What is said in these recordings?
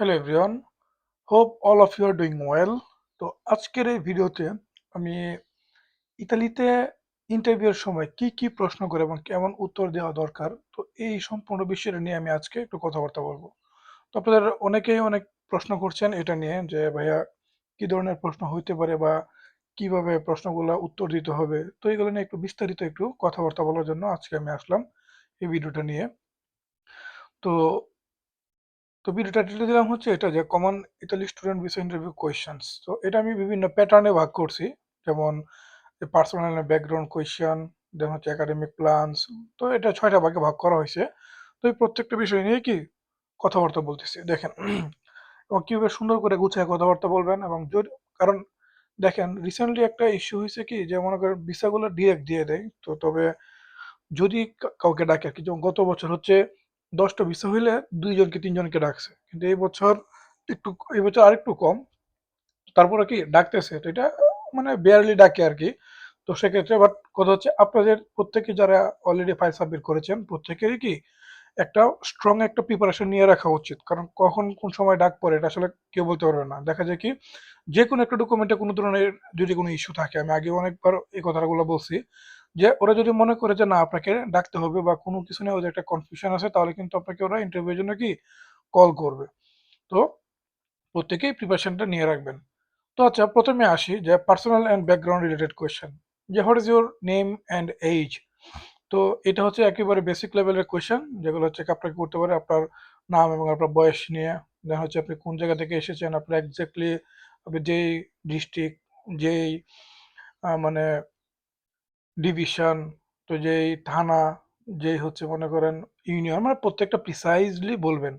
Hello everyone hope all of you are doing well তো আজকের এই ভিডিওতে আমি ইতালিতে ইন্টারভিউর সময় কি কি প্রশ্ন করে এবং কেমন উত্তর দেওয়া দরকার, তো এই সম্পূর্ণ বিষয়টা নিয়ে আমি আজকে একটু কথাবার্তা বলব। তো আপনাদের অনেকেই অনেক প্রশ্ন করছেন এটা নিয়ে যে, ভাইয়া, কি ধরনের প্রশ্ন হইতে পারে বা কীভাবে প্রশ্নগুলো উত্তর দিতে হবে? তো এগুলো নিয়ে একটু বিস্তারিত একটু কথাবার্তা বলার জন্য আজকে আমি আসলাম এই ভিডিওটা নিয়ে। তো তো ভিডিওটা টাইটেল দিলাম হচ্ছে এটা যে common Italy student visa interview questions তো এটা আমি বিভিন্ন প্যাটার্নে ভাগ করছি। যেমন পার্সোনাল ব্যাকগ্রাউন্ড কোয়েশ্চেন দেন হচ্ছে একাডেমিক প্ল্যানস তো এটা ছয়টা ভাগে ভাগ করা হয়েছে। তো এই প্রত্যেকটা বিষয় নিয়ে কি কথাবার্তা বলতেছি। দেখেন, এবং কীভাবে সুন্দর করে গুছায় কথাবার্তা বলবেন এবং কারণ দেখেন রিসেন্টলি একটা ইস্যু হয়েছে কি যে, মনে করেন ভিসাগুলো ডিরেক্ট দিয়ে দেয়। তো তবে যদি কাউকে ডাকে আর কি, যেমন গত বছর হচ্ছে দশটা ভিসা হইলে দুইজনকে, তিনজনকে ডাকছে। কিন্তু এই বছর একটু, এই বছর আরেকটু কম। তারপরে কি ডাকতেছে? তো এটা মানে বেয়ারলি ডাকে আর কি। তো সেক্ষেত্রে বাট কথা হচ্ছে আপনাদের প্রত্যেকে যারা অলরেডি ফাইল সাবমিট করেছেন, প্রত্যেকেরই কি একটা স্ট্রং একটা প্রিপারেশন নিয়ে রাখা উচিত। কারণ কখন কোন সময় ডাক পড়ে এটা আসলে কেউ বলতে পারবে না। দেখা যায় কি যে কোনো একটা ডকুমেন্টে কোনো ধরনের যদি কোনো ইস্যু থাকে, আমি আগে অনেকবার এই কথাগুলো বলছি। যে ওরা যদি মনে করে যে না, আপনাকে ডাকতে হবে বা কোনো কিছু নিয়ে ওদের একটা কনফিউশন আছে, তাহলে কিন্তু আপনাকে ওরা ইন্টারভিউর জন্য কি কল করবে। তো প্রত্যেকেই প্রিপারেশনটা নিয়ে রাখবেন। তো আচ্ছা প্রথমে আসি যে personal and background related question যে what is your name and age তো এটা হচ্ছে একেবারে বেসিক লেভেলের কোয়েশ্চেন যেগুলো হচ্ছে আপনাকে করতে পারে আপনার নাম এবং আপনার বয়স নিয়ে। দেন হচ্ছে আপনি কোন জায়গা থেকে এসেছেন, আপনার এক্স্যাক্টলি আপনি যেই ডিস্ট্রিক্ট যেই মানে ডিভিশন তো যেই থানা, যেই হচ্ছে মনে করেন ইউনিয়ন মানে প্রত্যেকটা প্রিসাইজলি বলবেন।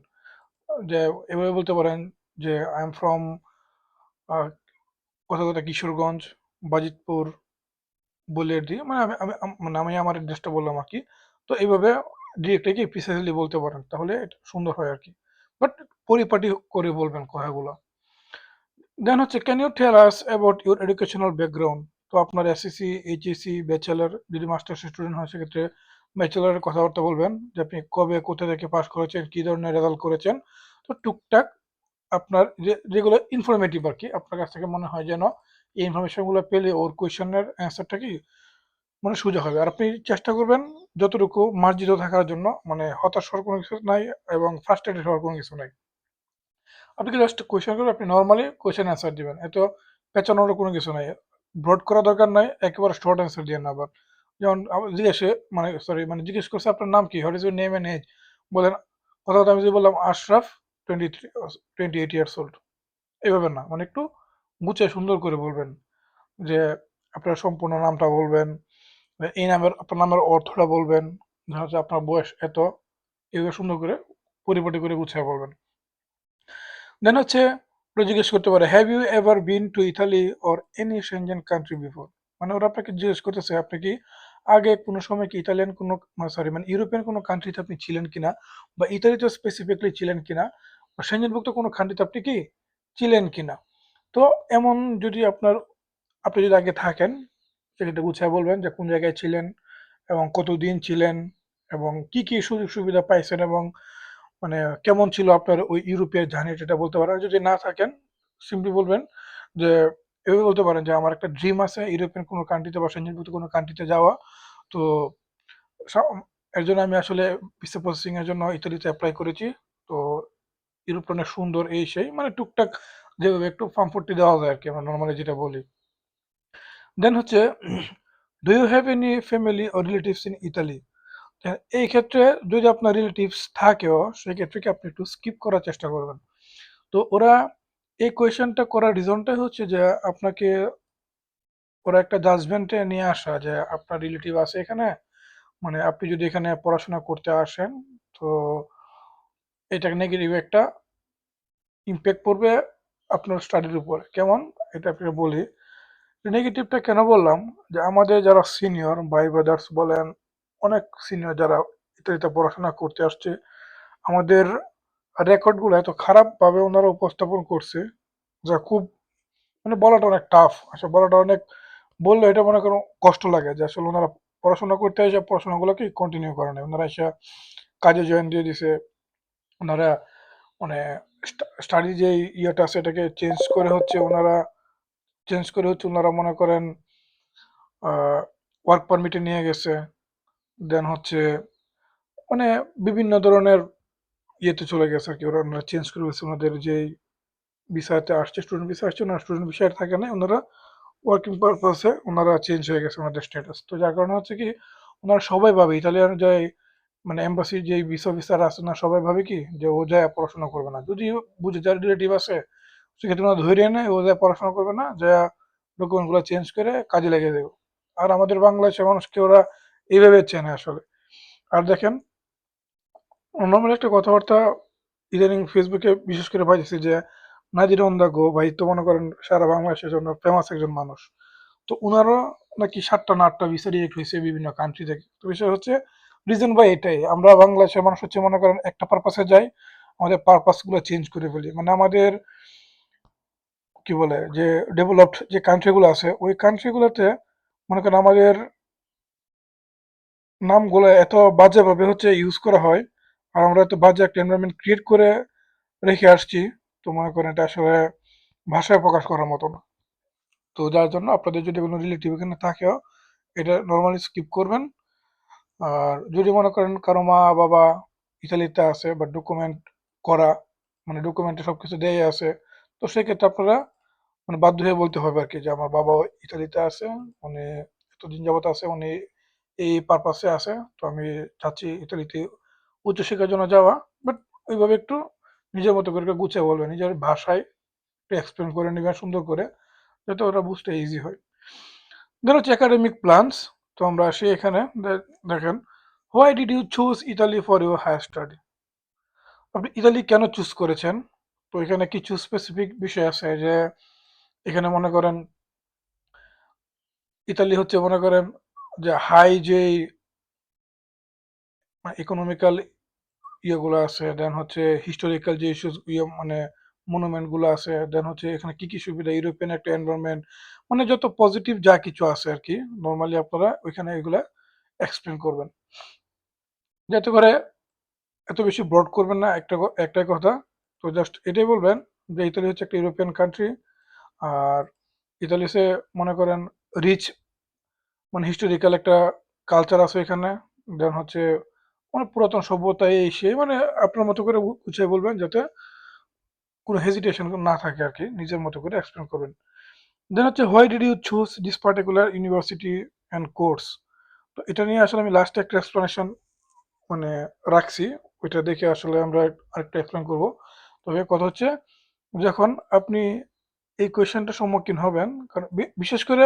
যে এভাবে বলতে পারেন যে আই এম ফ্রম কথা কথা কিশোরগঞ্জ, বাজিতপুর বলে দিয়ে মানে আমি মানে আমি আমার অ্যাড্রেসটা বললাম আর কি। তো এইভাবে ডিরেক্ট কি প্রিসাইজলি বলতে পারেন, তাহলে এটা সুন্দর হয় আর কি। বাট পরিপাটি করে বলবেন কথাগুলো। দেন হচ্ছে can you tell us about your educational background তো আপনার এসএসসি এইচএসসি ব্যাচেলার যদি মাস্টার্স স্টুডেন্ট হয়, সেক্ষেত্রে ব্যাচেলারের কথাবার্তা বলবেন যে আপনি কবে, কোথা থেকে পাস করেছেন, কী ধরনের রেজাল্ট করেছেন। তো টুকটাক আপনার যেগুলো ইনফরমেটিভ আর কি, আপনার কাছ থেকে মনে হয় যেন এই ইনফরমেশনগুলো পেলে ওর কোয়েশনের অ্যান্সারটা কি মানে সোজা হবে। আর আপনি চেষ্টা করবেন যতটুকু মার্জিত থাকার জন্য মানে হতাশ হওয়ার কোনো কিছু নাই এবং ফ্রাস্ট্রেটেড হওয়ার কোনো কিছু নাই। আপনি কি জাস্ট কোয়েশ্চেন করে আপনি নর্মালি কোয়েশ্চেন অ্যান্সার দিবেন, এত পেঁচানোর কোনো কিছু নাই। ব্রড করা দরকার নাই, একেবারে শর্ট অ্যান্সার দিয়ে না আবার যেমন জিজ্ঞেসে মানে সরি মানে জিজ্ঞেস করছে আপনার নাম কি? What is your name and age বলেন, কথা আমি যদি বললাম Ashraf twenty three twenty eight years old এইভাবে না মানে একটু গুছিয়ে সুন্দর করে বলবেন যে, আপনার সম্পূর্ণ নামটা বলবেন, এই নামের, আপনার নামের অর্থটা বলবেন ধর হচ্ছে আপনার বয়স এত এগুলো সুন্দর করে পরিপাটি করে গুছিয়ে বলবেন। দেন হচ্ছে জিজ্ঞেস করতে পারে have you ever been to Italy or any Schengen country before মানে ওরা আপনাকে জিজ্ঞেস করতেছে, আপনি কি আগে কোনো সময় কি ইতালিয়ান কোনো সরি মানে ইউরোপিয়ান কোনো কান্ট্রিতে আপনি ছিলেন কিনা? বা ইতালিতে স্পেসিফিকলি ছিলেন কিনা? বা সেনজেনভুক্ত কোনো কান্ট্রিতে আপনি কি ছিলেন কিনা? তো এমন যদি আপনার, আপনি যদি আগে থাকেন, সেক্ষেত্রে গুছিয়ে বলবেন যে কোন জায়গায় ছিলেন এবং কতদিন ছিলেন এবং কি কি সুযোগ সুবিধা পাইছেন এবং মানে কেমন ছিল আপনার ওই ইউরোপের জার্নি এটা বলতে পারেন? যদি না থাকেন সিম্পলি বলবেন যে, এভাবে বলতে পারেন যে আমার একটা ড্রিম আছে ইউরোপিয়ান কোনো কান্ট্রিতে বা সেঞ্জনভুক্ত কোনো কান্ট্রিতে যাওয়া। তো এর জন্য আমি আসলে ভিসা প্রসেসিং এর জন্য ইতালিতে অ্যাপ্লাই করেছি। তো ইউরোপ অনেক সুন্দর এই সেই মানে টুকটাক যেভাবে একটু ফার্মফুটি দেওয়া যায় আর কি আমরা নর্মালি যেটা বলি। দেন হচ্ছে do you have any family or relatives in Italy এই ক্ষেত্রে যদি আপনার রিলেটিভস থাকেও, সেক্ষেত্রে কি আপনি একটু স্কিপ করার চেষ্টা করবেন? তো ওরা এই কোয়েশনটা করার রিজনটাই হচ্ছে যে, আপনাকে ওরা একটা জাজমেন্টে নিয়ে আসা যে, আপনার রিলেটিভ আছে এখানে। মানে আপনি যদি এখানে পড়াশোনা করতে আসেন, তো এটা নেগেটিভ একটা ইম্প্যাক্ট পড়বে আপনার স্টাডির উপর। কেমন? এটা আপনাকে বলি। নেগেটিভটা কেন বললাম? যে আমাদের যারা সিনিয়র ভাই ব্রাদার্স বলেন অনেক সিনিয়র যারা ইত্যাদিতে পড়াশোনা করতে আসছে, আমাদের রেকর্ডগুলো এত খারাপভাবে ওনারা উপস্থাপন করছে, যা খুব মানে বলাটা অনেক টাফ আসলে বলাটা অনেক বললে এটা মনে করো কষ্ট লাগে যে আসলে ওনারা পড়াশোনা করতে এসে পড়াশোনাগুলোকে কন্টিনিউ করে না ওনারা এসে কাজে জয়েন দিয়ে দিছে, ওনারা মানে স্টাডি যে ইয়েটা আছে এটাকে চেঞ্জ করে হচ্ছে ওনারা চেঞ্জ করে হচ্ছে ওনারা মনে করেন ওয়ার্ক পারমিটে নিয়ে গেছে। দেন হচ্ছে মানে বিভিন্ন ধরনের ইয়েতে চলে গেছে আর কি। ওরা, ওনারা চেঞ্জ করে গেছে ওনাদের যেই ভিসাতে আসছে স্টুডেন্ট বিষয় আসছে, ওনারা স্টুডেন্ট বিষয় থাকে না, ওনারা ওয়ার্কিং পারপাসে ওনারা চেঞ্জ হয়ে গেছে ওনাদের স্ট্যাটাস তো যার কারণে হচ্ছে কি, ওনারা সবাই ভাবে, ইতালিয়ান যে মানে এম্বাসির যে ভিসা অফিসার আছে না সবাই ভাবে কি, যে ও যায় পড়াশোনা করবে না। যদি বুঝে যার রিলেটিভ আছে, সেক্ষেত্রে ওরা ধরে নেয় ও যায় পড়াশোনা করবে না, যা ডকুমেন্টগুলো চেঞ্জ করে কাজে লেগে দেবে। আর আমাদের বাংলাদেশের মানুষকে ওরা এইভাবে চেনে আসলে। আর দেখেন নর্মাল একটা কথাবার্তা ইদানিং ফেসবুকে বিশেষ করে পাইছি যে, নাজির গো ভাই তো মনে করেন সারা বাংলাদেশের জন্য ফেমাস একজন মানুষ। তো ওনারও নাকি সাতটা না আটটা ভিসা রিজেক্ট হয়েছে বিভিন্ন কান্ট্রি থেকে। তো বিষয় হচ্ছে রিজন বাই এটাই। আমরা বাংলাদেশের মানুষ হচ্ছে মনে করেন একটা পারপাসে যাই, আমাদের পারপাসগুলো চেঞ্জ করে ফেলি। মানে আমাদের কি বলে, যে ডেভেলপড যে কান্ট্রিগুলো আছে, ওই কান্ট্রিগুলোতে মনে করেন আমাদের নামগুলো এত বাজেভাবে হচ্ছে ইউজ করা হয়, আর আমরা এত বাজে একটা এনভায়রনমেন্ট ক্রিয়েট করে রেখে আসছি, তো মনে করেন এটা আসলে ভাষায় প্রকাশ করার মতো না। তো যার জন্য আপনাদের যদি কোনো রিলেটিভ এখানে থাকেও এটা নর্মালি স্কিপ করবেন। আর যদি মনে করেন কারও মা, বাবা ইতালিতে আছে বা ডকুমেন্ট করা মানে ডকুমেন্টে সব কিছু দেয় আছে, তো সেক্ষেত্রে আপনারা মানে বাধ্য হয়ে বলতে হবে আর কি যে আমার বাবা ইতালিতে আছে, উনি এতদিন যাবত আছে, উনি এই পারপাসে আছে। তো আমি চাচ্ছি ইতালিতে উচ্চশিক্ষার জন্য যাওয়া। বাট ওইভাবে একটু নিজের মতো করে গুছিয়ে বলবে। নিজের ভাষায় একটু এক্সপ্লেন করে নেবেন সুন্দর করে, যাতে ওটা বুঝতে ইজি হয়। দেন হচ্ছে একাডেমিক প্ল্যানস তো আমরা আসি এখানে। দেখেন why did you choose Italy for your higher study আপনি ইতালি কেন চুজ করেছেন? তো এখানে কিছু স্পেসিফিক বিষয় আছে যে, এখানে মনে করেন ইতালি হচ্ছে মনে করেন যে হাই যে ইকোনমিক্যাল ইয়েগুলো আছে দেন হচ্ছে হিস্টোরিক্যাল যে ইস্যুস ইয়ে মানে মনুমেন্টগুলো আছে দেন হচ্ছে এখানে কি কি সুবিধা ইউরোপিয়ান একটা এনভায়রনমেন্ট মানে যত পজিটিভ যা কিছু আছে আর কি নর্মালি আপনারা ওইখানে এগুলা এক্সপ্লেন করবেন। যাতে করে এত বেশি ব্রড করবেন না, একটা একটাই কথা, তো জাস্ট এটাই বলবেন যে ইতালি হচ্ছে একটা ইউরোপিয়ান কান্ট্রি আর ইতালিতে মনে করেন রিচ মানে হিস্টোরিক্যাল একটা কালচার আছে এখানে। দেন হচ্ছে মানে পুরাতন সভ্যতা এই সেই মানে আপনার মতো করে গুছিয়ে বলবেন যাতে কোনো হেজিটেশন না থাকে আর কি, নিজের মতো করে এক্সপ্লেন করবেন। দেন হচ্ছে why did you choose this particular university and course তো এটা নিয়ে আসলে আমি লাস্টে একটা এক্সপ্লেনেশন মানে রাখছি, ওইটা দেখে আসলে আমরা আরেকটা এক্সপ্লেন করব। তবে কথা হচ্ছে, যখন আপনি এই কোয়েশ্চেনটার সম্মুখীন হবেন, কারণ বিশেষ করে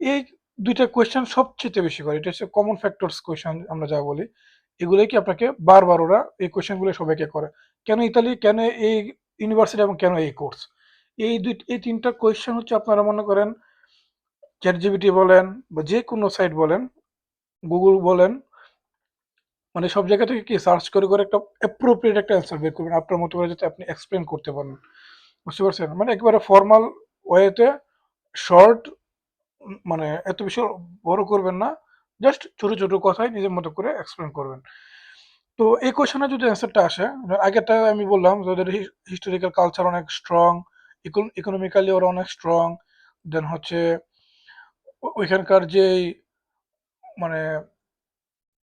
এই দুইটা কোয়েশ্চেন সবচেয়ে বেশি করে। এটা হচ্ছে কমন ফ্যাক্টরস কোয়েশ্চেন আমরা যা বলি, এগুলোই কি আপনাকে বারবার ওরা এই কোয়েশ্চেনগুলো সবাইকে করে। কেন ইতালি, কেন এই ইউনিভার্সিটি এবং কেন এই কোর্স এই দুই, এই তিনটা কোয়েশ্চেন হচ্ছে আপনারা মনে করেন চ্যাট জিবিটি বলেন বা যে কোনো সাইট বলেন গুগল বলেন মানে সব জায়গা থেকে কি সার্চ করে করে একটা অ্যাপ্রোপ্রিয়েট একটা অ্যান্সার বের করবেন, আপনার মতো করে যাতে আপনি এক্সপ্লেন করতে পারেন। বুঝতে পারছেন? মানে একেবারে ফর্মাল ওয়েতে শর্ট মানে এত বেশি বড় করবেন না জাস্ট ছোট ছোট কথাই নিজের মতো করে এক্সপ্লেন করবেন। তো এই কোয়েশনে যদি অ্যান্সারটা আসে আগেরটা আমি বললাম ওদের হিস্টোরিক্যাল কালচার অনেক স্ট্রং ইকোনমিক্যালি ওরা অনেক স্ট্রং দেন হচ্ছে ওইখানকার যে মানে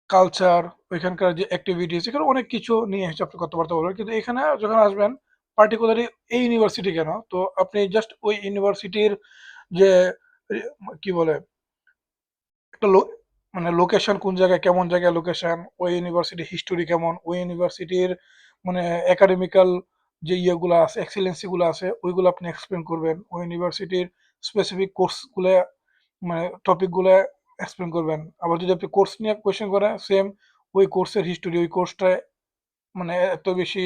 কালচার ওইখানকার যে অ্যাক্টিভিটিস এখানে অনেক কিছু নিয়ে এসে আপনি কথাবার্তা বলবেন। কিন্তু এখানে যখন আসবেন পার্টিকুলারলি এই ইউনিভার্সিটি কেন? তো আপনি জাস্ট ওই ইউনিভার্সিটির যে কি বলে? একটা মানে লোকেশন কোন জায়গায়, কেমন জায়গায় লোকেশন ওই ইউনিভার্সিটির হিস্টোরি কেমন, ওই ইউনিভার্সিটির মানে একাডেমিক্যাল যে ইয়েগুলো আছে এক্সিলেন্সিগুলো আছে, ওইগুলো আপনি এক্সপ্লেন করবেন। ওই ইউনিভার্সিটির স্পেসিফিক কোর্সগুলো মানে টপিকগুলো এক্সপ্লেন করবেন। আবার যদি আপনি কোর্স নিয়ে কোয়েশ্চেন করেন সেম ওই কোর্সের হিস্টোরি ওই কোর্সটায় মানে এত বেশি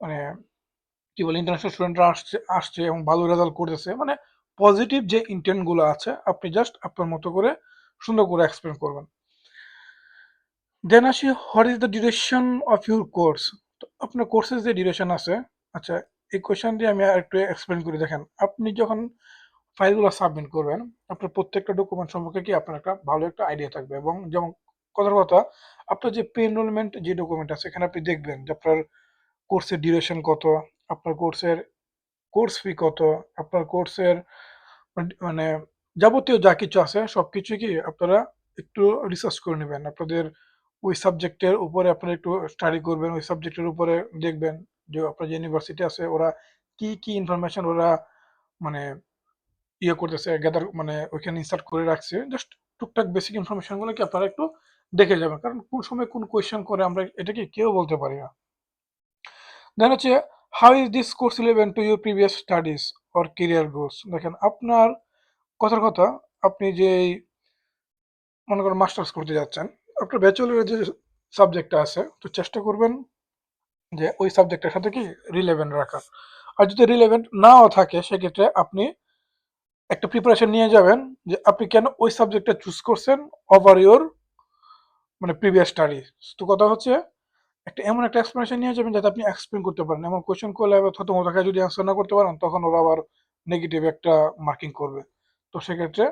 মানে কি বলে ইন্টারন্যাশনাল স্টুডেন্টরা আসছে আসছে এবং ভালো রেজাল্ট করতেছে। মানে পজিটিভ যে ইন্টেন্টগুলো আছে, আপনি জাস্ট আপনার মতো করে সুন্দর করে এক্সপ্লেন করবেন। দেন আসি what is the duration of your course তো আপনার কোর্সের যে ডিউরেশন আছে আচ্ছা এই কোয়েশন দিয়ে আমি একটু এক্সপ্লেন করে। দেখেন, আপনি যখন ফাইলগুলো সাবমিট করবেন, আপনার প্রত্যেকটা ডকুমেন্ট সম্পর্কে কি আপনার একটা ভালো একটা আইডিয়া থাকবে এবং যেমন কথার কথা, আপনার যে পে এনরোলমেন্ট যে ডকুমেন্ট আছে, এখানে আপনি দেখবেন যে আপনার কোর্সের ডিউরেশন কত, আপনার কোর্সের কোর্স ফি কত? আপনার কোর্সের মানে যাবতীয় যা কিছু আছে সব কিছু কি আপনারা একটু রিসার্চ করে নেবেন। আপনাদের ওই সাবজেক্টের উপরে আপনারা একটু স্টাডি করবেন, ওই সাবজেক্টের উপরে দেখবেন যে আপনার যে ইউনিভার্সিটি আছে, ওরা কি কি ইনফরমেশন ওরা মানে ইয়ে করতেছে গ্যাদার মানে ওইখানে ইনসার্ট করে রাখছে। জাস্ট টুকটাক বেসিক ইনফরমেশনগুলো কি আপনারা একটু দেখে যাবেন। কারণ কোন সময় কোন কোয়েশ্চেন করে আমরা এটাকে কেউ বলতে পারি না। দেন হচ্ছে how is this course relevant to your previous studies or career goals দেখেন, আপনার কথার কথা, আপনি যে মনে করেন মাস্টার্স করতে যাচ্ছেন, আপনার ব্যাচেলরের যে সাবজেক্টটা আছে, তো চেষ্টা করবেন যে ওই সাবজেক্টের সাথে কি রিলেভেন্ট রাখার। আর যদি রিলেভেন্ট নাও থাকে, সেক্ষেত্রে আপনি একটা প্রিপারেশন নিয়ে যাবেন যে আপনি কেন ওই সাবজেক্টটা চুজ করছেন ওভার ইওর মানে প্রিভিয়াস স্টাডি তো কথা হচ্ছে একটা এমন একটা এক্সপ্লেনেশন নিয়ে যাবেন যাতে আপনি এক্সপ্লেন করতে পারেন। এমন কোয়েশ্চেন করলে থত মতো যদি অ্যান্সার না করতে পারেন, তখন ওরা আবার নেগেটিভ একটা মার্কিং করবে। তো সেক্ষেত্রে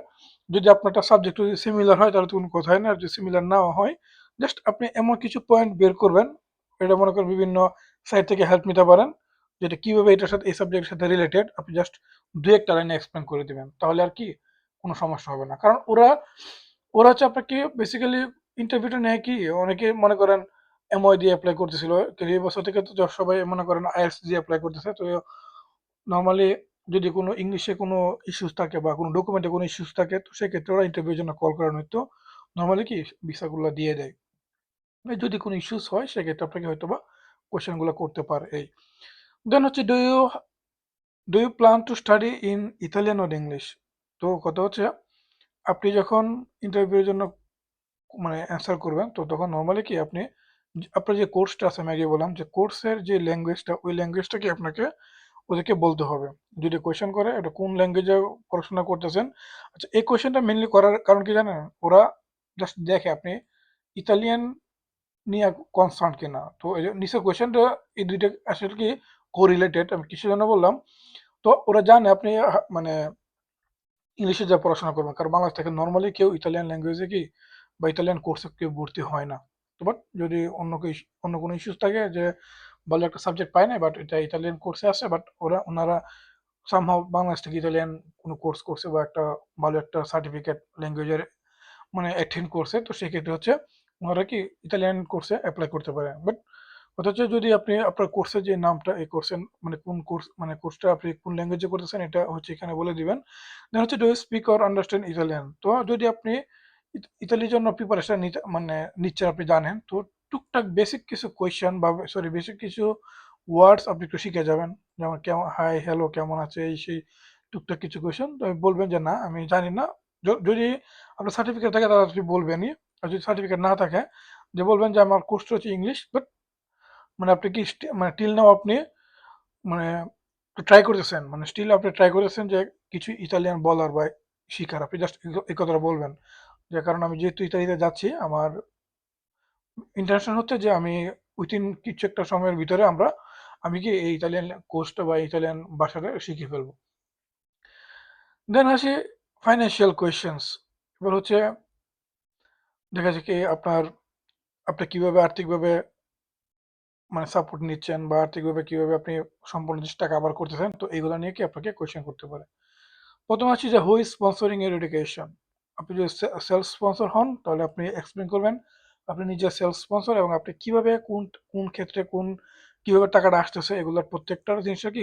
যদি আপনার একটা সাবজেক্ট যদি সিমিলার হয়, তাহলে তো কোনো কথাই না। আর যদি সিমিলার নাও হয় জাস্ট আপনি এমন কিছু পয়েন্ট বের করবেন, এটা মনে করেন বিভিন্ন সাইট থেকে হেল্প নিতে পারেন, যেটা কীভাবে এটার সাথে, এই সাবজেক্টের সাথে রিলেটেড আপনি জাস্ট দু একটা লাইনে এক্সপ্লেন করে দেবেন। তাহলে আর কি কোনো সমস্যা হবে না। কারণ ওরা ওরা হচ্ছে আপনাকে বেসিক্যালি ইন্টারভিউটা নেয় কি? অনেকে মনে করেন এমওয়াই দিয়ে অ্যাপ্লাই করতেছিল। এই বছর থেকে তো সবাই মনে করেন আইএলস দিয়ে অ্যাপ্লাই করতেছে। তো নর্মালি যদি কোনো ইংলিশে কোনো ইস্যুস থাকে বা কোনো ডকুমেন্টে কোনো ইস্যুস থাকে, তো সেক্ষেত্রে ওরা ইন্টারভিউর জন্য কল করানো হতো নর্মালি কি ভিসাগুলো দিয়ে দেয়। এই যদি কোনো ইস্যুস হয়, সেক্ষেত্রে আপনাকে হয়তো বা কোয়েশ্চেনগুলো করতে পারে এই। দেন হচ্ছে do you do you plan to study in Italian or English তো কথা হচ্ছে, আপনি যখন ইন্টারভিউর জন্য মানে অ্যান্সার করবেন, তো তখন নর্মালি কি আপনি আপনার যে কোর্সটা আছে, আমি আগে বললাম যে কোর্সের যে ল্যাঙ্গুয়েজটা ওই ল্যাঙ্গুয়েজটা কি আপনাকে ওদেরকে বলতে হবে? যদি কোয়েশ্চেন করে, এটা কোন ল্যাঙ্গুয়েজে পড়াশোনা করতেছেন? আচ্ছা এই কোয়েশ্চেনটা মেনলি করার কারণ কি জানেন? ওরা জাস্ট দেখে আপনি ইতালিয়ান নিয়ে কনসার্ন কিনা। তো নিচের কোয়েশ্চেনটা এই দুইটা আসলে কি কোরিলেটেড আমি কিসের জন্য বললাম। তো ওরা জানে আপনি মানে ইংলিশে যা পড়াশোনা করবেন। কারণ বাংলাদেশ থেকে নর্মালি কেউ ইতালিয়ান ল্যাঙ্গুয়েজে কি বা ইতালিয়ান কোর্সে কেউ ভর্তি হয় না। বাট যদি অন্য অন্য কোনো ইস্যুস থাকে যে ভালো একটা সাবজেক্ট পায় না বাট এটা ইতালিয়ান কোর্সে আছে বাট ওরা, ওনারা সামহাও বাংলাদেশ থেকে ইতালিয়ান কোনো কোর্স করছে বা একটা ভালো একটা সার্টিফিকেট ল্যাঙ্গুয়েজের মানে অ্যাটেন্ড করছে, তো সেক্ষেত্রে হচ্ছে ওনারা কি ইতালিয়ান কোর্সে অ্যাপ্লাই করতে পারে। বাট কথা হচ্ছে যদি আপনি, আপনার কোর্সের যে নামটা এই কোর্সের মানে কোন কোর্স মানে কোর্সটা আপনি কোন ল্যাঙ্গুয়েজে করতেছেন এটা হচ্ছে এখানে বলে দিবেন। দেন হচ্ছে do speak or understand Italian তো যদি আপনি ইতালির জন্য প্রিপারেশন মানে নিচ্ছেন আপনি জানেন। তো টুকটাক বেসিক কিছু কোয়েশ্চেন বা সরি বেসিক কিছু ওয়ার্ডস আপনি একটু শিখে যাবেন। যেমন কেমন হাই হ্যালো কেমন আছে, এই সেই টুকটাক কিছু কোয়েশ্চেন তো বলবেন যে, না, আমি জানি না। যদি আপনার সার্টিফিকেট থাকে, তাহলে আপনি বলবেনই। আর যদি সার্টিফিকেট না থাকে, যে বলবেন যে, আমার কোর্সটা হচ্ছে ইংলিশ বাট মানে আপনি কি মানে টিল নাও আপনি মানে ট্রাই করতেছেন? মানে স্টিল আপনি ট্রাই করতেছেন যে, কিছু ইতালিয়ান বলার বা শিকার আপনি জাস্ট এই কথাটা বলবেন। যে কারণ আমি যেহেতু ইতালিতে যাচ্ছি, আমার ইন্টারেশন হচ্ছে যে আমি উইথিন কিছু একটা সময়ের ভিতরে আমরা, আমি কি এই ইতালিয়ান কোর্সটা বা ইতালিয়ান ভাষাটা শিখে ফেলব। দেন আসি ফাইন্যান্সিয়াল কোয়েশ্চেন্স এবার হচ্ছে দেখা যাচ্ছে কি আপনার, আপনি কীভাবে আর্থিকভাবে মানে সাপোর্ট নিচ্ছেন বা আর্থিকভাবে কীভাবে আপনি সম্পূর্ণ জিনিসটা কাভার করতেছেন, তো এইগুলো নিয়ে কি আপনাকে কোয়েশ্চেন করতে পারে। প্রথম আছে যে হু ইজ স্পন্সরিং এর এডুকেশন আপনি যদি সেলফ স্পন্সর হন, তাহলে আপনি এক্সপ্লেন করবেন আপনি নিজের সেলফ স্পন্সর এবং আপনি কীভাবে কোন কোন ক্ষেত্রে কোন, কীভাবে টাকাটা আসতেছে, এগুলোর প্রত্যেকটার জিনিসটা কি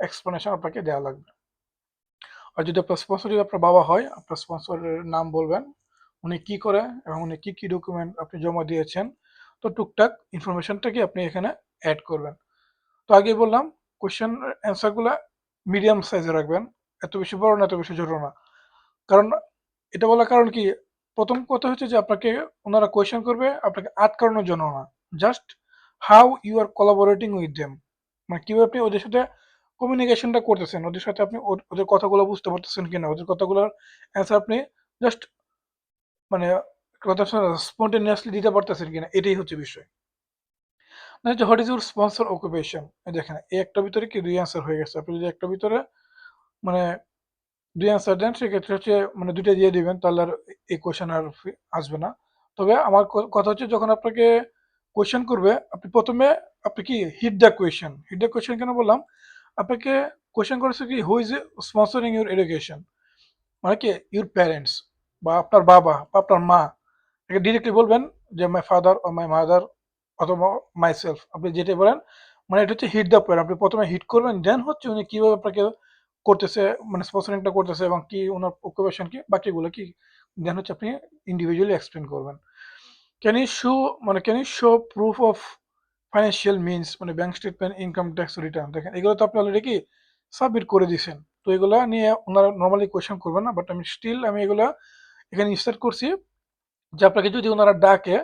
এক্সপ্লেনেশন আপনাকে দেওয়া লাগবে। আর যদি আপনার স্পন্সর যদি আপনার বাবা হয়, আপনার স্পন্সরের নাম বলবেন, উনি কি করে এবং উনি কি কি ডকুমেন্ট আপনি জমা দিয়েছেন, তো টুকটাক ইনফরমেশনটা কি আপনি এখানে অ্যাড করবেন। তো আগে বললাম কোয়েশ্চেন অ্যান্সারগুলো মিডিয়াম সাইজে রাখবেন, এত বেশি বড় না, এত বেশি ছোট না। কারণ এটা বলার কারণ কি? প্রথম কথা হচ্ছে যে আপনাকে ওনারা কোয়েশ্চেন করবে, আপনাকে আটকানোর জন্য না। Just how you are collaborating with them মানে কীভাবে আপনি ওদের সাথে কমিউনিকেশনটা করতেছেন? ওদের সাথে আপনি ওদের কথাগুলো বুঝতে পারতেছেন কিনা? ওদের কথাগুলোর অ্যান্সার আপনি জাস্ট মানে কথা স্পন্টেনিয়াসলি দিতে পারতেছেন কিনা? এটাই হচ্ছে বিষয়। না হচ্ছে what is your sponsor occupation দেখেন এই একটা ভিতরে কি দুই অ্যান্সার হয়ে গেছে। আপনি যদি একটা ভিতরে মানে দুই অ্যান্সার দেন, সেক্ষেত্রে হচ্ছে মানে দুইটা দিয়ে দিবেন, তাহলে আর এই কোয়েশন আর আসবে না। তবে আমার কথা হচ্ছে যখন আপনাকে কোয়েশ্চেন করবে, আপনি প্রথমে আপনি কি hit the question hit the question কেন বললাম? আপনাকে কোয়েশ্চেন করেছে কি who is sponsoring your education মানে কি ইউর প্যারেন্টস বা আপনার বাবা বা আপনার মা। একে ডিরেক্টলি বলবেন যে my father O my mother অথবা মাই সেলফ আপনি যেটাই বলেন। মানে এটা হচ্ছে হিট দ্য পয়েন্ট আপনি প্রথমে হিট করবেন দেন হচ্ছে উনি কীভাবে আপনাকে করতেছে মানে স্পন্সরিংটা করতেছে এবং কি ওনার অকুপেশন কি, বাকিগুলো কি? দেন হচ্ছে আপনি ইন্ডিভিজুয়ালি এক্সপ্লেন করবেন। ক্যান ইউ শো মানে can you show proof of financial means মানে bank statement income tax return দেখেন, এগুলো তো আপনি অলরেডি কি সাবমিট করে দিয়েছেন। তো এগুলা নিয়ে ওনারা নর্মালি কোয়েশ্চেন করবেন না বাট আমি স্টিল আমি এগুলো এখানে ইনসার্ট করছি। যে আপনাকে যদি ওনারা ডাকে,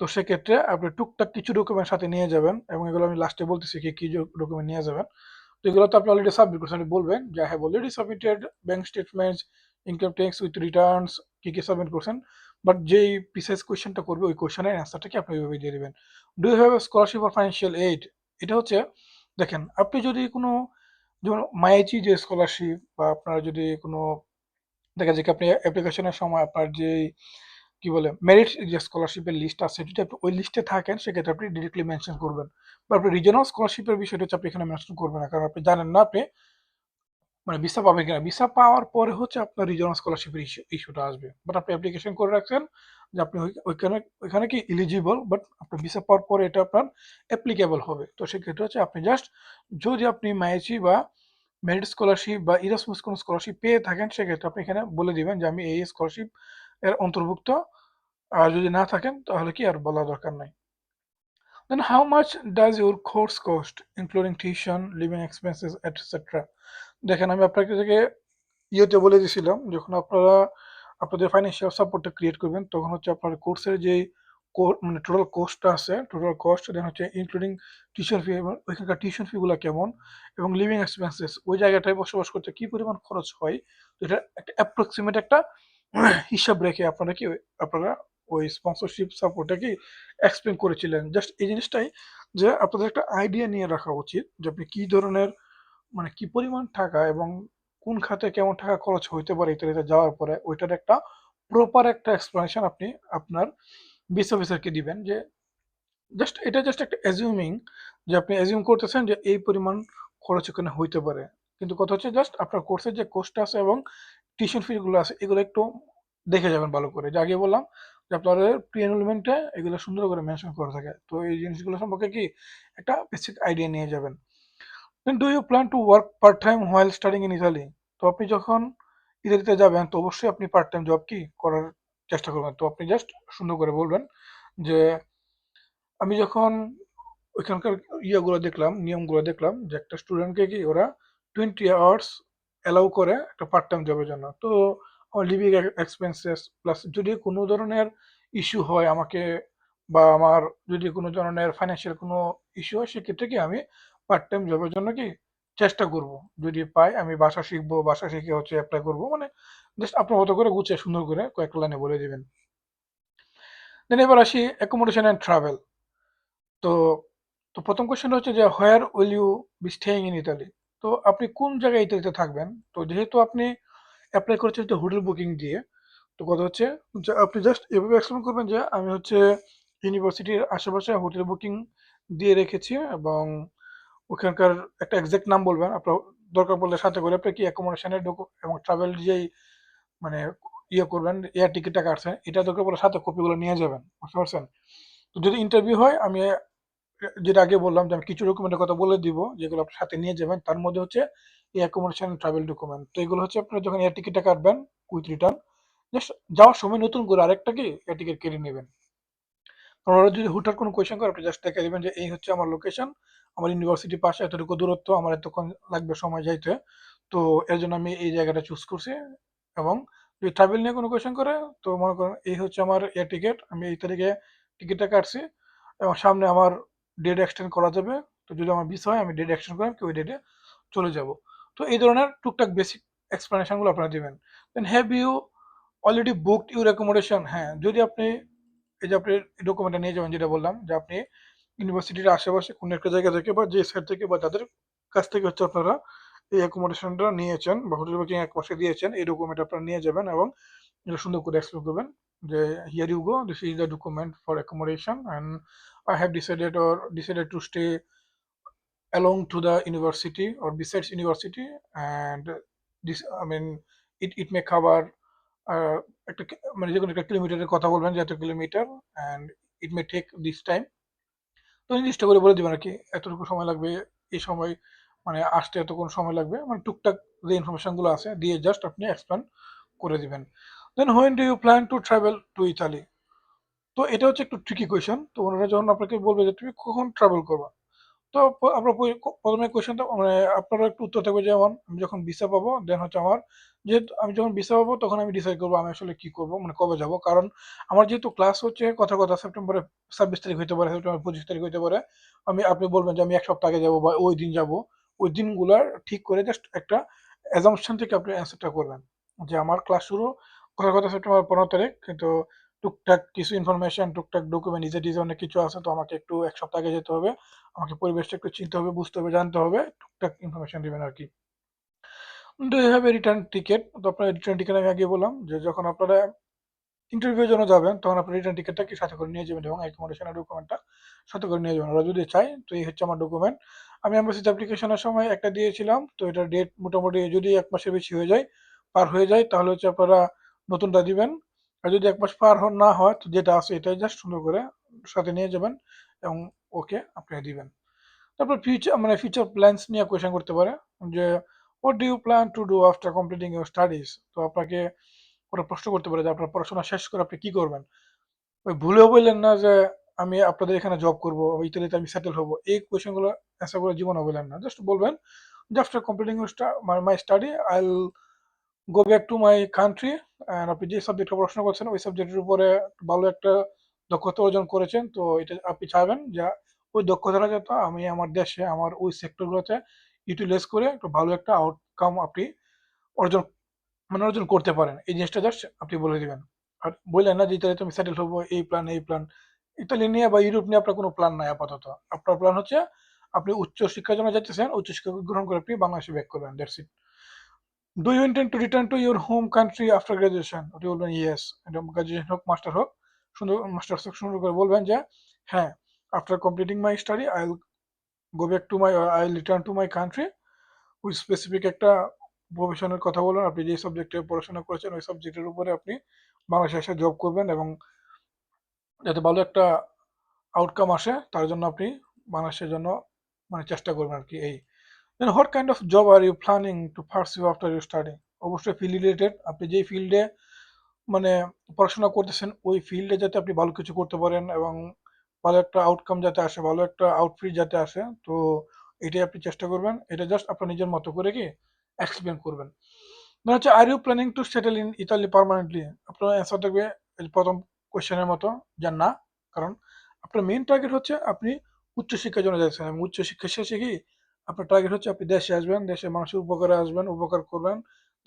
তো সেক্ষেত্রে আপনি টুকটাক কিছু ডকুমেন্ট সাথে নিয়ে যাবেন এবং এগুলো আমি লাস্টে বলতেছি কি কি ডকুমেন্ট নিয়ে যাবেন। তো এগুলো তো আপনি অলরেডি সাবমিট করছেন বলবেন যে have already submitted bank statements income tax with returns কি কি সাবমিট করছেন? বাট যেই প্রিসাইজ কোয়েশ্চেনটা করবে, ওই কোয়েশ্চেনের অ্যান্সারটাকে আপনি ওইভাবে দিয়ে দেবেন। Do you have scholarship or financial aid এটা হচ্ছে, দেখেন, আপনি যদি কোনো, যেমন মাইচি যে স্কলারশিপ বা আপনার যদি কোনো, দেখা যায় কি আপনি অ্যাপ্লিকেশনের সময় আপনার যে কি বলে মেরিট যে স্কলারশিপের লিস্ট আছে, যদি আপনি ওই লিস্টে থাকেন, সেক্ষেত্রে আপনি ডিরেক্টলি মেনশন করবেন। বা আপনি রিজনাল স্কলারশিপের বিষয়টা হচ্ছে আপনি এখানে মেনশন করবেন না, কারণ আপনি জানেন না আপনি মানে ভিসা পাবেন কিনা। ভিসা পাওয়ার পরে হচ্ছে আপনার রিজনাল স্কলারশিপের ইস্যু ইস্যুটা আসবে। বাট আপনি অ্যাপ্লিকেশন করে রাখছেন যে আপনি ওইখানে ওইখানে কি এলিজিবল বাট আপনার ভিসা পাওয়ার পরে এটা আপনার অ্যাপ্লিকেবল হবে। তো সেক্ষেত্রে হচ্ছে আপনি জাস্ট যদি আপনি মাইচি বা মেরিট স্কলারশিপ বা ইরাসমাস কোনো স্কলারশিপ পেয়ে থাকেন, সেক্ষেত্রে আপনি এখানে বলে দিবেন যে আমি এই স্কলারশিপ এর অন্তর্ভুক্ত আর যদি না থাকেন তাহলে কি আর বলা দরকার নাই Then how much does your course cost, including tuition, living expenses, etc.? দেখেন আমি আপনাকে থেকে ইয়েতে বলে দিয়েছিলাম যখন আপনারা আপনাদের ফাইন্যান্সিয়াল সাপোর্টটা ক্রিয়েট করবেন তখন হচ্ছে আপনার কোর্সের যে মানে টোটাল কোস্টটা আছে টোটাল কস্ট দেন হচ্ছে ইনক্লুডিং টিউশন ফি এবং ওইখানকার টিউশন ফিগুলো কেমন এবং লিভিং এক্সপেন্সেস ওই জায়গাটায় বসবাস করতে কি পরিমাণ খরচ হয় এটা একটা অ্যাপ্রক্সিমেট একটা হিসাব রেখে আপনারা কি আপনারা ওই স্পন্সরশিপ সাপোর্টটা কি এক্সপ্লেন করেছিলেন। জাস্ট এই জিনিসটাই যে আপনাদের একটা আইডিয়া নিয়ে রাখা উচিত যে আপনি কি ধরনের মানে কি পরিমাণ টাকা এবং কোন খাতে কেমন টাকা খরচ হইতে পারে ইত্যাদিতে যাওয়ার পরে ওইটার একটা প্রপার একটা এক্সপ্লেনেশন আপনি আপনার বিস অফিসারকে দিবেন যে জাস্ট এটা জাস্ট একটা অ্যাজিউমিং যে আপনি অ্যাজিউম করতেছেন যে এই পরিমাণ খরচ ওখানে হইতে পারে। কিন্তু কথা হচ্ছে জাস্ট আপনার কোর্সের যে কোর্সটা আছে এবং টিউশন ফিগুলো আছে, এগুলো একটু দেখে যাবেন ভালো করে। যে আগে বললাম যে আপনাদের প্রি এনরোলমেন্টে এগুলো সুন্দর করে মেনশন করা থাকে। তো এই জিনিসগুলো সম্পর্কে কি একটা বেসিক আইডিয়া নিয়ে যাবেন। Then do you plan to work part time while studying in Italy তো আপনি যখন ইতালিতে যাবেন, তো অবশ্যই আপনি পার্ট টাইম জব কি করার চেষ্টা করবেন। তো আপনি জাস্ট সুন্দর করে বলবেন যে আমি যখন ওইখানকার ইয়েগুলো দেখলাম, নিয়মগুলো দেখলাম যে একটা স্টুডেন্টকে কি ওরা টোয়েন্টি আওয়ার্স অ্যালাউ করে একটা পার্ট টাইম জবের জন্য। তো আমার লিভিং এক্সপেন্সেস প্লাস যদি কোনো ধরনের ইস্যু হয় আমাকে বা আমার যদি কোনো ধরনের ফাইন্যান্সিয়াল কোনো ইস্যু হয়, সেক্ষেত্রে কি আমি পার্ট টাইম জবের জন্য কি চেষ্টা করব? যদি পাই, আমি বাসা শিখব বাসা শিখে হচ্ছে অ্যাপ্লাই করব। মানে জাস্ট আপনার মতো করে গুছিয়ে সুন্দর করে কয়েকটা লাইনে বলে দিবেন। দেন এবার আসি অ্যাকোমোডেশন অ্যান্ড ট্রাভেল তো তো প্রথম কোয়েশ্চেনটা হচ্ছে যে where will you be staying in Italy তো আপনি কোন জায়গায় ইতালিতে থাকবেন? তো যেহেতু আপনি অ্যাপ্লাই করেছেন হচ্ছে হোটেল বুকিং দিয়ে, তো কথা হচ্ছে যে আপনি জাস্ট এভাবে এক্সপ্লেন করবেন যে আমি হচ্ছে ইউনিভার্সিটির আশেপাশে হোটেল বুকিং দিয়ে রেখেছি এবং ওখানকার একটা এক্সাক্ট নাম বলবেন। আপনার দরকার পড়লে সাথে করে আপনি কি অ্যাকোমোডেশনের এবং ট্রাভেল যেই মানে ইয়ে করবেন এয়ার টিকিটটা কাটছেন এটা দরকার পড়লে সাথে কপিগুলো নিয়ে যাবেন। বুঝতে পারছেন? তো যদি ইন্টারভিউ হয়, আমি যেটা আগে বললাম যে আমি কিছু ডকুমেন্টের কথা বলে দিব, যেগুলো আপনার সাথে নিয়ে যাবেন। তার মধ্যে হচ্ছে এই অ্যাকোমোডেশন ট্রাভেল ডকুমেন্ট তো এগুলো হচ্ছে আপনার যখন এয়ার টিকিটটা কাটবেন উইথ রিটার্ন জাস্ট যাওয়ার সময় নতুন করে আরেকটা কি এয়ার টিকিট কেটে নেবেন। ওরা যদি হুটার কোনো কোয়েশন করে, আপনি জাস্ট দেখে দেবেন যে এই হচ্ছে আমার লোকেশন আমার ইউনিভার্সিটির পাশে এতটুকু দূরত্ব, আমার এতক্ষণ লাগবে সময় যাইতে। তো এর জন্য আমি এই জায়গাটা চুজ করছি এবং যদি ট্রাভেল নিয়ে কোনো কোয়েশন করে, তো মনে করেন এই হচ্ছে আমার এয়ার টিকিট আমি এই তারিখে টিকিটটা কাটছি এবং সামনে আমার ডেট এক্সটেন্ড করা যাবে। তো যদি আমার ভিসা হয়, আমি ডেট এক্সটেন্ড করে ওই ডেটে চলে যাব। তো এই ধরনের টুকটাক বেসিক এক্সপ্লেনেশনগুলো আপনারা দেবেন। Then have you already booked your accommodation হ্যাঁ যদি আপনি এই যে আপনি ডকুমেন্টটা নিয়ে যাবেন, যেটা বললাম, যে আপনি ইউনিভার্সিটির আশেপাশে কোনো একটা জায়গা থেকে বা যে সাইড থেকে বা যাদের কাছ থেকে হচ্ছে আপনারা এই অ্যাকোমোডেশনটা নিয়েছেন বা হোটেল বুকিং এক মাসে দিয়েছেন, এই ডকুমেন্ট আপনারা নিয়ে যাবেন এবং এটা সুন্দর করে এক্সপ্লেন করবেন যে here you go this is the document for accommodation and I have decided or decided to stay along to the university or besides university and this I mean it, it may cover uh, একটা মানে যে কোনো একটা কিলোমিটারের কথা বলবেন যে এত kilometre and it may take this time তো নির্দিষ্ট করে বলে দিবেন আর কি এতটুকু সময় লাগবে এই সময় মানে আসতে এতক্ষণ সময় লাগবে মানে টুকটাক যে ইনফরমেশনগুলো আছে দিয়ে জাস্ট আপনি এক্সপ্লেন করে দিবেন। Then when do you plan to travel to Italy তো এটা হচ্ছে একটু ট্রিকি কোয়েশন তো ওনারা যখন আপনাকে বলবে যে, তুমি কখন ট্রাভেল করবা? তো আমরা প্রথমে কোয়েশনটা মানে আপনারা একটু উত্তর থাকবে যেমন আমি যখন ভিসা পাবো দেন হচ্ছে আমার। যেহেতু আমি যখন ভিসা পাবো, তখন আমি ডিসাইড করব আমি আসলে কি করব মানে কবে যাব। কারণ আমার যেহেতু ক্লাস হচ্ছে, কথা কথা সেপ্টেম্বরে ছাব্বিশ তারিখ হতে পারে সেপ্টেম্বর পঁচিশ তারিখ হতে পারে, আমি, আপনি বলবেন যে, আমি এক সপ্তাহ আগে যাব বা ওই দিন যাব। ওই দিনগুলার ঠিক করে জাস্ট একটা অ্যাজামশন থেকে আপনি অ্যান্সারটা করবেন যে, আমার ক্লাস শুরু কথা কথা সেপ্টেম্বর পনেরো তারিখ, কিন্তু টুকটাক কিছু ইনফরমেশন টুকটাক ডকুমেন্ট নিজে ডিজে অনেক কিছু আছে, তো আমাকে একটু এক সপ্তাহ আগে যেতে হবে। আমাকে পরিবেশটা একটু চিনতে হবে, বুঝতে হবে, জানতে হবে, টুকটাক ইনফরমেশন দেবেন আর কি। Do you have return ticket তো আপনার রিটার্ন টিকিট আমি আগে বললাম যে যখন আপনারা ইন্টারভিউর জন্য যাবেন, তখন আপনার রিটার্ন টিকেটটা কি সাথে করে নিয়ে যাবেন এবং অ্যাকোমোডেশনের ডকুমেন্টটা সাথে করে নিয়ে যাবেন। ওরা যদি চাই, তো এই হচ্ছে আমার ডকুমেন্ট আমি এম্বাসিতে অ্যাপ্লিকেশনের সময় একটা দিয়েছিলাম, তো এটা ডেট মোটামুটি যদি এক মাসের বেশি হয়ে যায়, পার হয়ে যায়, তাহলে হচ্ছে আপনারা নতুনটা দিবেন। আর যদি এক মাস পার হ- না হয়, তো যেটা আছে এটাই জাস্ট সুন্দর করে সাথে নিয়ে যাবেন এবং ওকে আপনি দিবেন। তারপর ফিউচার মানে ফিউচার প্ল্যানস নিয়ে কোয়েশ্চেন করতে পারে যে what do you plan to do after completing your studies তো আপনাকে ওরা প্রশ্ন করতে পারে যে, আপনার পড়াশোনা শেষ করে আপনি কি করবেন? ওই ভুলেও বললেন না যে, আমি আপনাদের এখানে জব করব ইতালিতে আমি সেটেল হব। এই কোয়েশ্চেনগুলো অ্যান্সার করে জীবনে বললেন না। জাস্ট বলবেন যে after completing my study I go back to my country আপনি যে সাবজেক্টে পড়াশোনা করছেন, ওই সাবজেক্টের উপরে ভালো একটা দক্ষতা অর্জন করেছেন। তো এটা আপনি চাইবেন যে, ওই দক্ষতাটা যাতে আমি আমার দেশে, আমার ওই সেক্টরগুলোতে ইউটিলাইজ করে একটু ভালো একটা আউটকাম আপনি অর্জন মানে অর্জন করতে পারেন। এই জিনিসটা জাস্ট আপনি বলে দিবেন। আর বললেন না যে ইতালিতে আমি সেটেল হব, এই প্ল্যান এই প্ল্যান ইতালি নিয়ে বা ইউরোপ নিয়ে আপনার কোনো প্ল্যান নাই আপাতত। আপনার প্ল্যান হচ্ছে, আপনি উচ্চ শিক্ষার জন্য যাচ্ছেন উচ্চ শিক্ষা গ্রহণ করে আপনি বাংলাদেশে ব্যাক করবেন that's it do you intend to return to your home country after graduation আপনি বলবেন ইয়েস এটা গ্রাজুয়েশন হোক মাস্টার হোক সুন্দর মাস্টার্স হোক সুন্দর করে বলবেন যে হ্যাঁ after completing my study I will go back to my I will return to my country ওই স্পেসিফিক একটা প্রফেশনের কথা বলুন আপনি যে সাবজেক্টে পড়াশোনা করেছেন, ওই সাবজেক্টের উপরে আপনি বাংলাদেশে এসে জব করবেন এবং যাতে ভালো একটা আউটকাম আসে, তার জন্য আপনি বাংলাদেশের জন্য মানে চেষ্টা করবেন আর কি এই then what kind of job are you planning to pursue after you study অবশ্যই ফিল্ড রিলেটেড আপনি যেই ফিল্ডে মানে পড়াশোনা করতেছেন, ওই ফিল্ডে যাতে আপনি ভালো কিছু করতে পারেন এবং ভালো একটা আউটকাম যাতে আসে, ভালো একটা আউটফিট যাতে আসে, তো এটাই আপনি চেষ্টা করবেন। এটা জাস্ট আপনার নিজের মতো করে কি এক্সপ্লেন করবেন। মানে হচ্ছে are you planning to settle in Italy permanently আপনার অ্যান্সার থাকবে প্রথম কোয়েশ্চেনের মতো, যে না, কারণ আপনার মেন টার্গেট হচ্ছে আপনি উচ্চশিক্ষার জন্য যাচ্ছেন এবং উচ্চশিক্ষা শেষে কি আপনার টার্গেট হচ্ছে আপনি দেশে আসবেন, দেশের মানুষের উপকারে আসবেন, উপকার করবেন।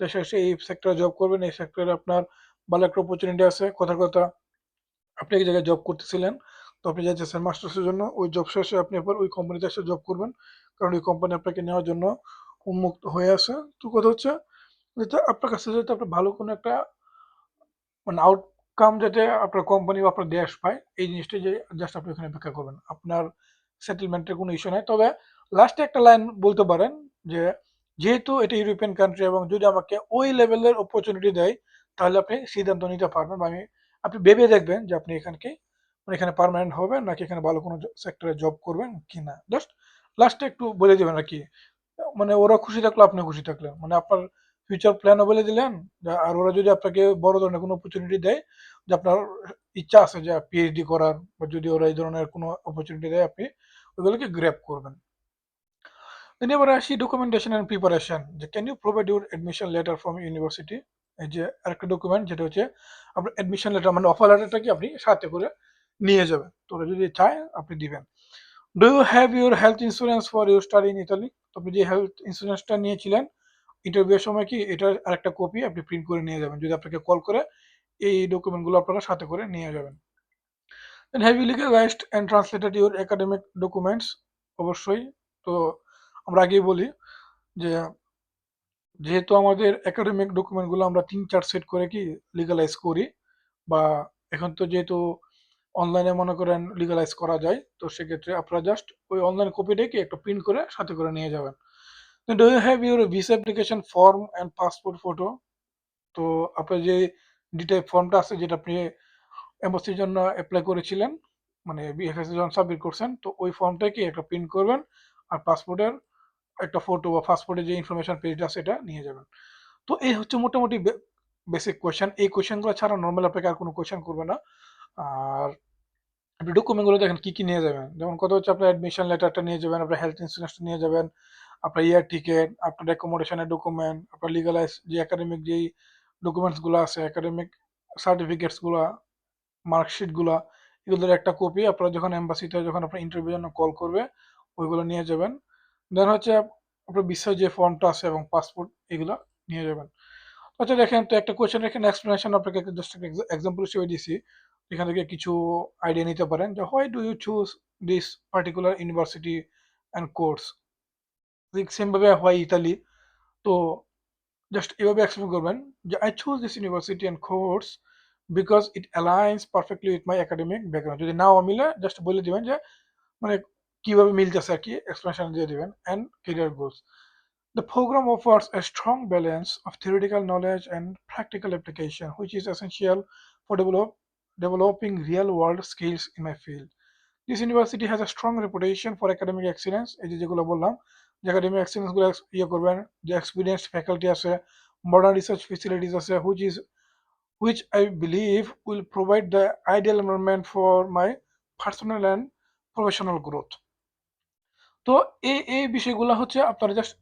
দেশে এসে এই সেক্টরে জব করবেন, এই সেক্টরে আপনার ভালো একটা অপরচুনিটি আছে। কথার কথা, আপনি এক জায়গায় জব করতেছিলেন, তো আপনি যাচ্ছেন মাস্টার্সের জন্য, ওই জব শেষে আপনি আবার ওই কোম্পানিতে এসে জব করবেন, কারণ ওই কোম্পানি আপনাকে নেওয়ার জন্য উন্মুক্ত হয়ে আছে। তো কথা হচ্ছে যাতে আপনার কাছে যাতে আপনার ভালো কোনো একটা মানে আউটকাম যাতে আপনার কোম্পানি বা আপনার দেশ পায়, এই জিনিসটা যে জাস্ট আপনি ওখানে ব্যাখ্যা করবেন। আপনার সেটেলমেন্টের কোনো ইস্যু নাই। তবে লাস্টে একটা লাইন বলতে পারেন যে, যেহেতু এটা ইউরোপিয়ান কান্ট্রি এবং যদি আমাকে ওই লেভেলের অপরচুনিটি দেয়, তাহলে আপনি সিদ্ধান্ত নিতে পারবেন বা আমি, আপনি ভেবে দেখবেন যে আপনি এখানকে এখানে পার্মানেন্ট হবেন নাকি এখানে ভালো কোনো সেক্টরে জব করবেন কি না জাস্ট লাস্টে একটু বলে দেবেন আর কি। মানে ওরা খুশি থাকল আপনি খুশি থাকলেন। মানে আপনার ফিউচার প্ল্যানও বলে দিলেন আর ওরা যদি আপনাকে বড় ধরনের কোনো অপরচুনিটি দেয়, যে আপনার ইচ্ছা আছে যে পিএইচডি করার বা যদি ওরা এই ধরনের কোনো অপরচুনিটি দেয়, আপনি ওইগুলোকে গ্র্যাপ করবেন। দেন এবার আসি ডকুমেন্টেশন অ্যান্ড প্রিপারেশন যে can you provide your admission letter from university এই যে আরেকটা ডকুমেন্ট যেটা হচ্ছে আপনার অ্যাডমিশন লেটার মানে অফার লেটারটা কি আপনি সাথে করে নিয়ে যাবেন। তো যদি চায়, আপনি দিবেন। Do you have your health insurance for your study in Italy আপনি যে হেলথ ইন্স্যুরেন্সটা নিয়েছিলেন ইন্টারভিউয়ের সময় কি এটার আরেকটা কপি আপনি প্রিন্ট করে নিয়ে যাবেন। যদি আপনাকে কল করে, এই ডকুমেন্টগুলো আপনারা সাথে করে নিয়ে যাবেন। Then have you legalised and translated your academic documents অবশ্যই। তো আমরা আগেই বলি যে, যেহেতু আমাদের একাডেমিক ডকুমেন্টগুলো আমরা তিন চার সেট করে কি লিগালাইজ করি বা এখন তো যেহেতু অনলাইনে মনে করেন লিগালাইজ করা যায়, তো সেক্ষেত্রে আপনারা জাস্ট ওই অনলাইন কপিটাকে একটা প্রিন্ট করে সাথে করে নিয়ে যাবেন। Do you have your visa application form and passport photo তো আপনার যে ডিটাইপ ফর্মটা আছে যেটা আপনি এম্বাসির জন্য অ্যাপ্লাই করেছিলেন মানে বিএফএস যখন সাবমিট করছেন, তো ওই ফর্মটাকে একটা প্রিন্ট করবেন আর পাসপোর্টের একটা ফটো বা পাসপোর্টের যে ইনফরমেশন পেজটা সেটা নিয়ে যাবেন। তো এই হচ্ছে মোটামুটি বেসিক কোয়েশ্চেন এই কোয়েশ্চেনগুলো ছাড়া নর্মাল আপনাকে আর কোনো কোয়েশ্চেন করবে না। আর আপনি ডকুমেন্টগুলো দেখেন কী কী নিয়ে যাবেন। যেমন কত হচ্ছে আপনার অ্যাডমিশন লেটারটা নিয়ে যাবেন, আপনার হেলথ ইন্স্যুরেন্সটা নিয়ে যাবেন, আপনার ইয়ার টিকিট আপনার অ্যাকোমোডেশনের ডকুমেন্ট আপনার লিগালাইজ যে একাডেমিক যেই ডকুমেন্টসগুলো আছে একাডেমিক সার্টিফিকেটসগুলো মার্কশিটগুলো এগুলোর একটা কপি আপনারা যখন এম্বাসিতে যখন আপনার ইন্টারভিউ জন্য কল করবে, ওইগুলো নিয়ে যাবেন। দেন হচ্ছে আপনার বিশ্বের যে ফর্মটা আছে এবং পাসপোর্ট এগুলো নিয়ে যাবেন। আচ্ছা দেখেন তো একটা কোয়েশ্চেন এখানে এক্সপ্লেনেশন আপনাকে জাস্ট এক্সাম্পল হিসেবে দিছি। এখান থেকে কিছু আইডিয়া নিতে পারেন যে why do you choose this particular university and course সেমভাবে হোয়াই ইতালি তো জাস্ট এভাবে এক্সপ্লেন করবেন যে I choose this university and course because it aligns perfectly with my academic background যদি নাও মিলে জাস্ট বলে দেবেন যে মানে কীভাবে মিলতেছে আর কি এক্সপ্লেনেশন দিয়ে দিবেন and career goals The program offers a strong balance of theoretical knowledge and practical application, which is essential for develop, developing real world skills in my field. This university has a strong reputation for academic excellence. এই যে যেগুলো বললাম যে academic এক্সিলেন্সগুলো ইয়ে করবেন যে experienced faculty আছে modern research facilities আছে which is which I believe will provide the ideal environment for my personal and professional growth. তো এই এই বিষয়গুলো হচ্ছে আপনারা জাস্ট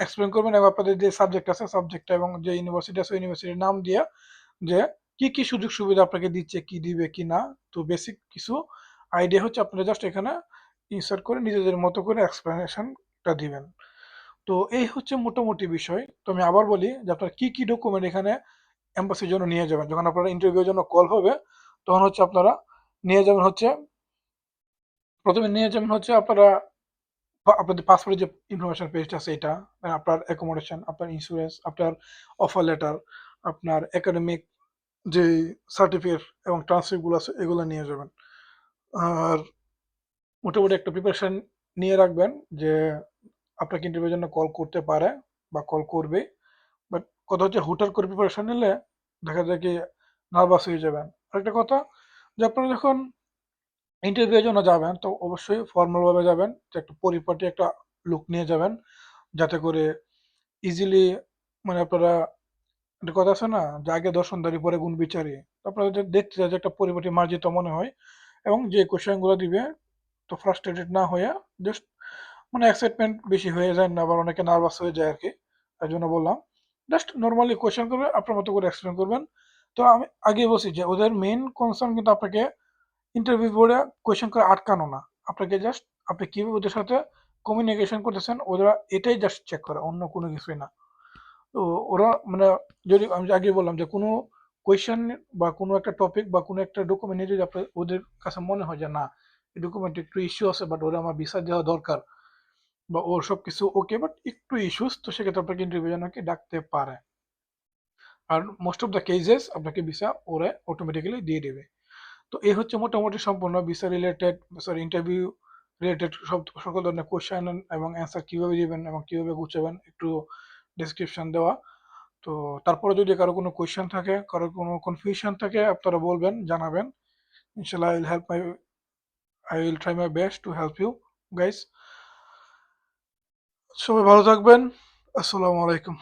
এক্সপ্লেন করবেন এবং আপনাদের যে সাবজেক্ট আছে সাবজেক্টটা এবং যে ইউনিভার্সিটি আছে ইউনিভার্সিটির নাম দিয়ে যে কি কি সুযোগ সুবিধা আপনাকে দিচ্ছে, কি দিবে, কি না, তো বেসিক কিছু আইডিয়া হচ্ছে আপনারা জাস্ট এখানে ইনসার্ট করে নিজেদের মতো করে এক্সপ্লেনেশনটা দিবেন। তো এই হচ্ছে মোটামুটি বিষয়। তো আমি আবার বলি যে আপনার কি কি ডকুমেন্ট এখানে এম্বাসির জন্য নিয়ে যাবেন। যখন আপনারা ইন্টারভিউর জন্য কল হবে, তখন হচ্ছে আপনারা নিয়ে যাবেন হচ্ছে, প্রথমে নিয়ে যাবেন হচ্ছে আপনারা আপনাদের পাসপোর্টের যে ইনফরমেশন পেজটা আছে এটা আপনার অ্যাকোমোডেশন আপনার ইন্স্যুরেন্স আপনার অফার লেটার আপনার একাডেমিক যে সার্টিফিকেট এবং ট্রান্সক্রিপ্টগুলো আছে, এগুলো নিয়ে যাবেন। আর মোটামুটি একটা প্রিপারেশন নিয়ে রাখবেন যে আপনাকে ইন্টারভিউর জন্য কল করতে পারে বা কল করবে। বাট কথা হচ্ছে হুটার করে প্রিপারেশন নিলে দেখা যায় কি নার্ভাস হয়ে যাবেন। আরেকটা কথা, যে আপনারা যখন ইন্টারভিউয়ের জন্য যাবেন, তো অবশ্যই ফর্মালভাবে যাবেন একটা পরিপাটি একটা লুক নিয়ে যাবেন, যাতে করে ইজিলি মানে আপনারা একটা কথা আছে না, যে আগে দর্শনদারি, পরে গুণ বিচারি আপনারা দেখতে যে একটা পরিপাটি মার্জিত মনে হয়, এবং যে কোশ্চেনগুলো দিবে, তো ফ্রাস্ট্রেটেড না হয়ে জাস্ট মানে এক্সাইটমেন্ট বেশি হয়ে যায় না, আবার অনেকে নার্ভাস হয়ে যায় আর কি তাই জন্য বললাম। জাস্ট নর্মালি কোয়েশ্চেন করবে, আপনার মতো করে এক্সপ্লেন করবেন। তো আমি আগে বলছি যে ওদের মেন কনসার্ন কিন্তু আপনাকে ইন্টারভিউ বোর্ডে কোয়েশ্চেন করে আটকানো না। আপনাকে জাস্ট আপনি কীভাবে ওদের সাথে কমিউনিকেশন করতেছেন, ওরা এটাই জাস্ট চেক করে, অন্য কোনো কিছুই না। তো ওরা মানে যদি আমি আগে বললাম যে কোনো কোয়েশ্চেন বা কোনো একটা টপিক বা কোনো একটা ডকুমেন্ট যদি আপনার, ওদের কাছে মনে হয় যে না, এই ডকুমেন্ট একটু ইস্যু আছে বাট ওরা আমার ভিসা দেওয়া দরকার বা ওর সব কিছু ওকে বাট একটু ইস্যুস তো সেক্ষেত্রে আপনাকে ইন্টারভিউ জন্য কি ডাকতে পারে। আর মোস্ট অফ দ্য কেজেস আপনাকে ভিসা ওরা অটোমেটিক্যালি দিয়ে দেবে। তো এই হচ্ছে মোটামুটি সম্পূর্ণ visa related sorry interview related সব, সকল ধরনের কোয়েশ্চেন এবং অ্যান্সার কীভাবে দিবেন এবং কীভাবে গুছাবেন একটু ডিসক্রিপশন দেওয়া। তো তারপরে যদি কারও কোনো কোয়েশ্চেন থাকে, কারও কোনো কনফিউশন থাকে, আপনারা বলবেন, জানাবেন। ইনশাল্লাহ I will help my I will try my best to help you guys সবাই ভালো থাকবেন। আসসালামু আলাইকুম।